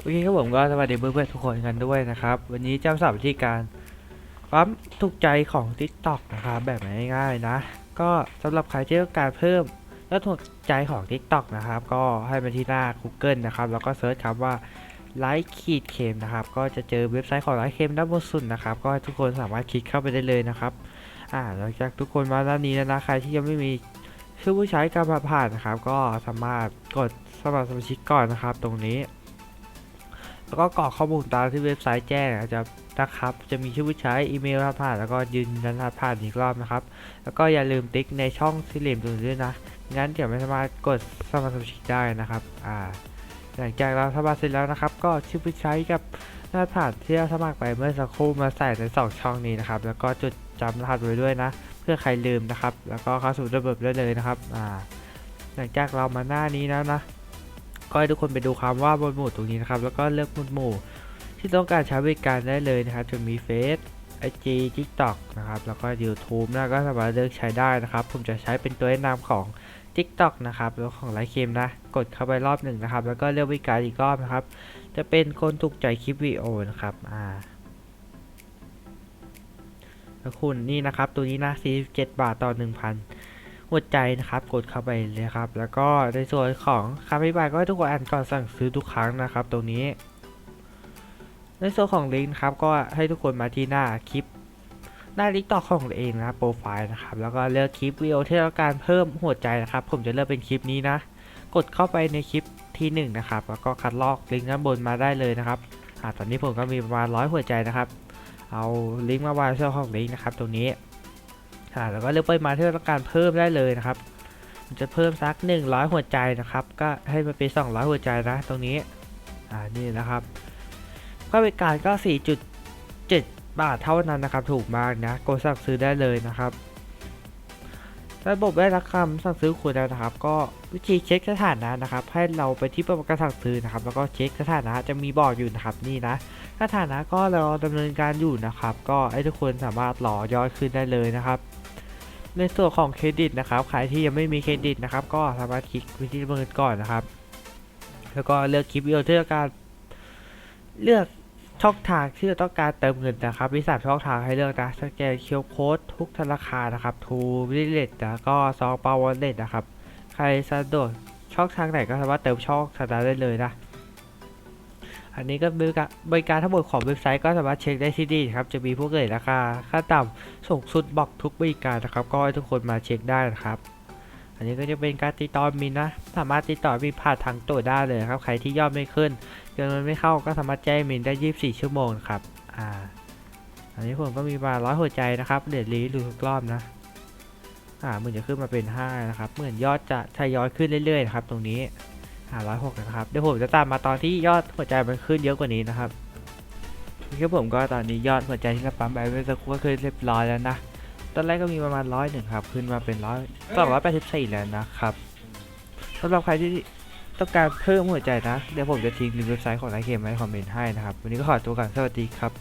โอเคครับผมก็สวัสดีเพื่อนๆทุกคนกันด้วยนะครับ วันนี้จะมาสอนวิธีการปั๊มถูกใจของ TikTok นะครับแบบง่ายๆนะ ก็สำหรับใครที่ต้องการเพิ่มยอดถูกใจของ TikTok นะครับ ก็ให้มาที่หน้า Google นะครับ แล้วก็เซิร์ชคำว่าไลค์ขีดเคมนะครับ ก็จะเจอเว็บไซต์ของไลค์เคมด้านบนสุดนะครับ ก็ทุกคนสามารถคลิกเข้าไปได้เลยนะครับ อ่า หลังจากทุกคนมาด้านนี้แล้วนะ ใครที่ยังไม่มีชื่อผู้ใช้การผ่านนะครับ ก็สามารถกดสมัครสมาชิกก่อนนะครับ ตรงนี้ แล้วก็กรอกข้อมูลตามที่เว็บไซต์แจ้งนะจะนะครับ จะมีชื่อผู้ใช้อีเมลรหัสผ่านแล้วก็ยืนยันรหัสผ่านอีกรอบนะครับ แล้วก็อย่าลืมติ๊กในช่องสี่เหลี่ยมตรงนี้ด้วยนะ งั้นเดี๋ยวไม่สามารถกดสมัครสมาชิกได้นะครับ อ่า หลังจากเราสมัครเสร็จแล้วนะครับ ก็ชื่อผู้ใช้กับรหัสผ่านที่เราสมัครไปเมื่อสักครู่มาใส่ในสองช่องนี้นะครับ แล้วก็จดจำรหัสไว้ด้วยนะ เพื่อใครลืมนะครับ แล้วก็เข้าสู่ระบบได้เลยนะครับ อ่า หลังจากเรามาหน้านี้แล้วนะ ก็ให้ทุกคนไปดูคำว่าบนหมู่ตรงนี้นะครับ แล้วก็เลือกหมวดหมู่ ที่ต้องการใช้บริการได้เลยนะครับ จะมีเฟซไอจีทิกตอกนะครับ แล้วก็ YouTube นะก็สามารถเลือกใช้ได้นะครับ ผมจะใช้เป็นตัวแนะนำของ TikTok นะครับแล้วของไลค์เคมนะ กดเข้าไปรอบหนึ่งนะครับ แล้วก็เลือกบริการอีกรอบนะครับ จะเป็นคนถูกใจคลิปวิดีโอนะครับ อ่าแล้วคุณนี่นะครับ ตัวนี้นะ47 บาทต่อ 1,000 หัวใจนะครับ กดเข้าไปเลยครับ แล้วก็ในส่วนของคำอธิบายก็ให้ทุกคนอ่านก่อนสั่งซื้อทุกครั้งนะครับ ตรงนี้ ในส่วนของลิงก์ครับ ก็ให้ทุกคนมาที่หน้าคลิป หน้าลิงก์ต่อของตัวเองนะครับโปรไฟล์นะครับ แล้วก็เลือกคลิปวิดีโอที่ต้องการเพิ่มหัวใจนะครับ ผมจะเลือกเป็นคลิปนี้นะ กดเข้าไปในคลิปที่หนึ่งนะครับ แล้วก็คัดลอกลิงก์ด้านบนมาได้เลยนะครับอ่าตอนนี้ผมก็มีประมาณร้อยหัวใจนะครับ เอาลิงก์มาวางในช่องของลิงก์นะครับ ตรงนี้ อ่าแล้วก็เลือกปริมาณที่เราต้องการเพิ่มได้เลยนะครับมันจะเพิ่มสัก 100 หัวใจนะครับ ก็ให้มันเป็น 200 หัวใจนะตรงนี้อ่านี่นะครับก็บริการก็ 4.7 บาทเท่านั้นนะครับ ถูกมากนะกดสั่งซื้อได้เลยนะครับ ระบบได้รับคำสั่งซื้อคุณแล้วนะครับ ก็วิธีเช็คสถานะนะครับ ให้เราไปที่ประกันสั่งซื้อนะครับ แล้วก็เช็คสถานะจะมีบอกอยู่นะครับนี่นะสถานะก็เรอดำเนินการอยู่นะครับ ก็ให้ทุกคนสามารถรอยอดขึ้นได้เลยนะครับ ในส่วนของเครดิตนะครับใครที่ยังไม่มีเครดิตนะครับ ก็สามารถคลิกวิธีดำเนินก่อนนะครับ แล้วก็เลือกคลิปวิดีโอที่การเลือก ช่องทางที่เราต้องการเติมเงินนะครับมีสามช่องทางให้เลือกนะสแกนเคียวโค้ดทุกธนาคารนะครับทูวิเลตแล้วก็ซองเปาวอลเล็ตนะครับ ใครสะดวกช่องทางไหนก็สามารถเติมช่องทางนั้นได้เลยนะอันนี้ก็บริการบริการทั้งหมดของเว็บไซต์ก็สามารถเช็คได้ที่นี่ครับจะมีพวกเรทราคาค่าต่ำสูงสุดบอกทุกบริการนะครับ ก็ให้ทุกคนมาเช็คได้นะครับ อันนี้ก็จะเป็นการติดต่อมินนะ สามารถติดต่อมีผ่านทางตัวได้เลยครับ ใครที่ยอดไม่ขึ้นเงินมันไม่เข้าก็สามารถแจ้งมินได้ 24 ชั่วโมงครับ อ่า อันนี้ผมก็มีมาร้อยหัวใจนะครับเดี๋ยวรีดูทุกรอบนะ อ่ามันจะขึ้นมาเป็น 5 นะครับ เหมือนยอดจะทยอยขึ้นเรื่อยๆนะครับตรงนี้ห้าร้อยหกนะครับ เดี๋ยวผมจะตามมาตอนที่ยอดหัวใจมันขึ้นเยอะกว่านี้นะครับคือผมก็ตอนนี้ยอดหัวใจที่เราปั๊มไปเมื่อสักครู่ก็คือเรียบร้อยแล้วนะ อนแรกก็มีประมาณร้อยหนึ่งครับ ขึ้นมาเป็นร้อยสองร้อยแปดสิบสี่แล้วนะครับสำหรับใครที่ต้องการเพิ่มหัวใจนะ เดี๋ยวผมจะทิ้งลิงก์เว็บไซต์ของไลค์เกมไว้ในคอมเมนต์ให้นะครับ วันนี้ก็ขอตัวก่อนสวัสดีครับ